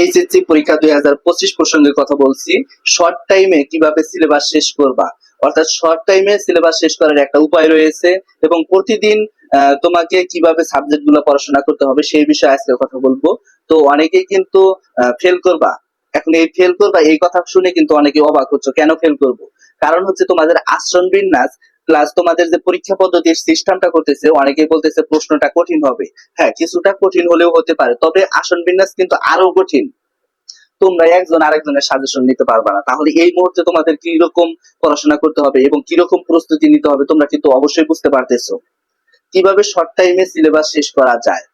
HSC পরীক্ষা দুই হাজার পঁচিশ প্রসঙ্গে কথা বলছি। শর্ট টাইমে কীভাবে সিলেবাস শেষ করবা? অর্থাৎ শর্ট টাইমে সিলেবাস শেষ করার একটা উপায় রয়েছে এবং প্রতিদিন তোমাকে কীভাবে সাবজেক্টগুলো পড়াশোনা করতে হবে সেই বিষয়ে আজকে কথা বলব। তো অনেকেই কিন্তু ফেল করবা। এখন এই ফেল করবা, এই কথা শুনে কিন্তু অনেকে অবাক হচ্ছে, কেন ফেল করব? কারণ হচ্ছে তোমাদের আশ্রম বিন্যাস প্লাস তোমাদের যে পরীক্ষা পদ্ধতির সিস্টেমটা করতেছে, অনেকেই বলতেছে প্রশ্নটা কঠিন হবে। হ্যাঁ কিছুটা কঠিন হলেও হতে পারে, তবে আসন বিন্যাস কিন্তু আরও কঠিন। তোমরা একজন আরেকজনের সাজেশন নিতে পারবে না। তাহলে এই মুহূর্তে তোমাদের কি রকম পড়াশোনা করতে হবে এবং কি রকম প্রস্তুতি নিতে হবে, তোমরা কিন্তু অবশ্যই বুঝতে পারতেছো। কীভাবে শর্ট টাইমে সিলেবাস শেষ করা যায়?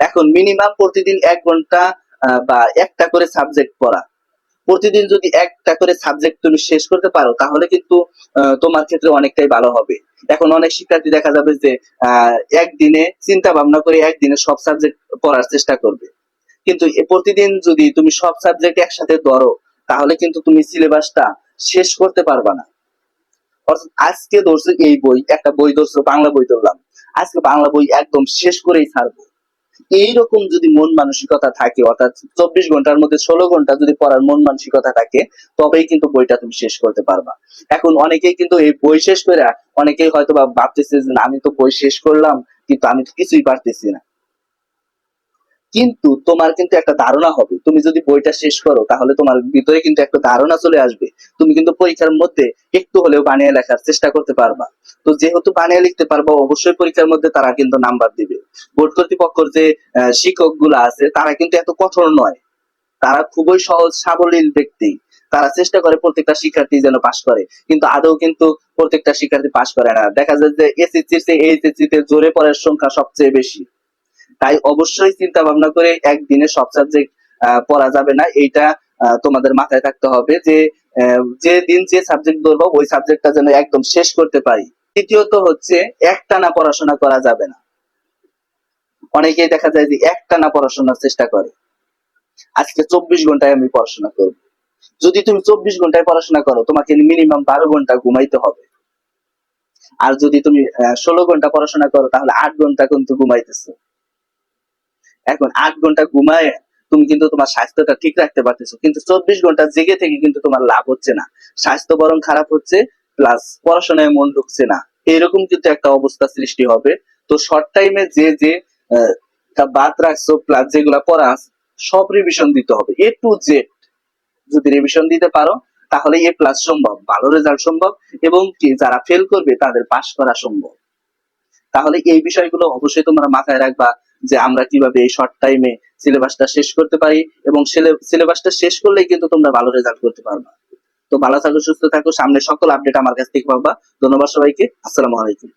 এখন মিনিমাম প্রতিদিন এক ঘণ্টা বা একটা করে সাবজেক্ট পড়া। প্রতিদিন যদি একটা করে সাবজেক্ট তুমি শেষ করতে পারো, তাহলে কিন্তু তোমার ক্ষেত্রে অনেকটাই ভালো হবে। এখন অনেক শিক্ষার্থী দেখা যাবে যে একদিনে চিন্তা ভাবনা করে একদিনে সব সাবজেক্ট পড়ার চেষ্টা করবে। কিন্তু প্রতিদিন যদি তুমি সব সাবজেক্ট একসাথে ধরো, তাহলে কিন্তু তুমি সিলেবাসটা শেষ করতে পারবা না। অর্থাৎ আজকে ধরছো এই বই, একটা বই ধরছো, বাংলা বই ধরলাম। আজকে বাংলা বই একদম শেষ করেই ছাড়বো। এইরকম যদি মন মানসিকতা থাকে, অর্থাৎ চব্বিশ ঘণ্টার মধ্যে ষোলো ঘণ্টা যদি পড়ার মন মানসিকতা থাকে, তবেই কিন্তু বইটা তুমি শেষ করতে পারবা। এখন অনেকেই কিন্তু এই বই শেষ করে, অনেকেই হয়তো বা ভাবতেছে যে আমি তো বই শেষ করলাম, কিন্তু আমি তো কিছুই পারতেছি না। কিন্তু তোমার কিন্তু একটা ধারণা হবে। তুমি যদি বইটা শেষ করো, তাহলে তোমার ভিতরে কিন্তু একটা ধারণা চলে আসবে। তুমি কিন্তু পরীক্ষার মধ্যে একটু হলেও বানিয়ে লেখার চেষ্টা করতে পারবা। তো যেহেতু বানিয়ে লিখতে পারবা, অবশ্যই পরীক্ষার মধ্যে তারা কিন্তু নাম্বার দিবে। বোর্ড কর্তৃপক্ষের যে শিক্ষকগুলা আছে, তারা কিন্তু এত কঠোর নয়। তারা খুবই সহজ, সাবলীল ব্যক্তি। তারা চেষ্টা করে প্রত্যেকটা শিক্ষার্থী যেন পাশ করে। কিন্তু আদৌ কিন্তু প্রত্যেকটা শিক্ষার্থী পাশ করে না। দেখা যায় যে এসএসসি এইচএসসি তে জোরে পড়ার সংখ্যা সবচেয়ে বেশি। তাই অবশ্যই চিন্তা ভাবনা করে একদিনে সব সাবজেক্ট পড়া যাবে না। এইটা তোমাদের মাথায় থাকতে হবে যে যে দিন যে সাবজেক্ট ধরবো, ওই সাবজেক্টটা যেন একদম শেষ করতে পারি। তৃতীয়ত হচ্ছে, একটানা পড়াশোনা করা যাবে না। অনেকেই দেখা যায় যে একটানা পড়াশোনার চেষ্টা করে। আজকে চব্বিশ ঘন্টায় আমি পড়াশোনা করব। যদি তুমি চব্বিশ ঘন্টায় পড়াশোনা করো, তোমাকে মিনিমাম বারো ঘণ্টা ঘুমাইতে হবে। আর যদি তুমি ষোলো ঘণ্টা পড়াশোনা করো, তাহলে আট ঘণ্টা কিন্তু ঘুমাইতেছো। এখন আট ঘণ্টা ঘুমায়, তুমি কিন্তু তোমার স্বাস্থ্যটা ঠিক রাখতে পারতেছো। কিন্তু চব্বিশ ঘণ্টা জেগে থেকে কিন্তু তোমার লাভ হচ্ছে না। স্বাস্থ্য বরং খারাপ হচ্ছে প্লাস পড়াশোনায় মন ঢুকছে না। এরকম কিন্তু একটা অবস্থা সৃষ্টি হবে। তো শর্ট টাইমে যে যে বাদ রাখছো প্লাস যেগুলা পড়া সব রিভিশন দিতে হবে। এ টু জেড যদি রিভিশন দিতে পারো, তাহলে এ প্লাস সম্ভব, ভালো রেজাল্ট সম্ভব, এবং কি, যারা ফেল করবে, তাদের পাশ করা সম্ভব। তাহলে এই বিষয়গুলো অবশ্যই তোমরা মাথায় রাখবা। যে আমরা কীভাবে এই শর্ট টাইমে সিলেবাসটা শেষ করতে পারি এবং সিলেবাসটা শেষ করলেই কিন্তু তোমরা ভালো রেজাল্ট করতে পারবা। তো ভালো থাকো, সুস্থ থাকো, সামনে সকল আপডেট আমার কাছ থেকে পাবা। ধন্যবাদ সবাইকে। আসসালামু আলাইকুম।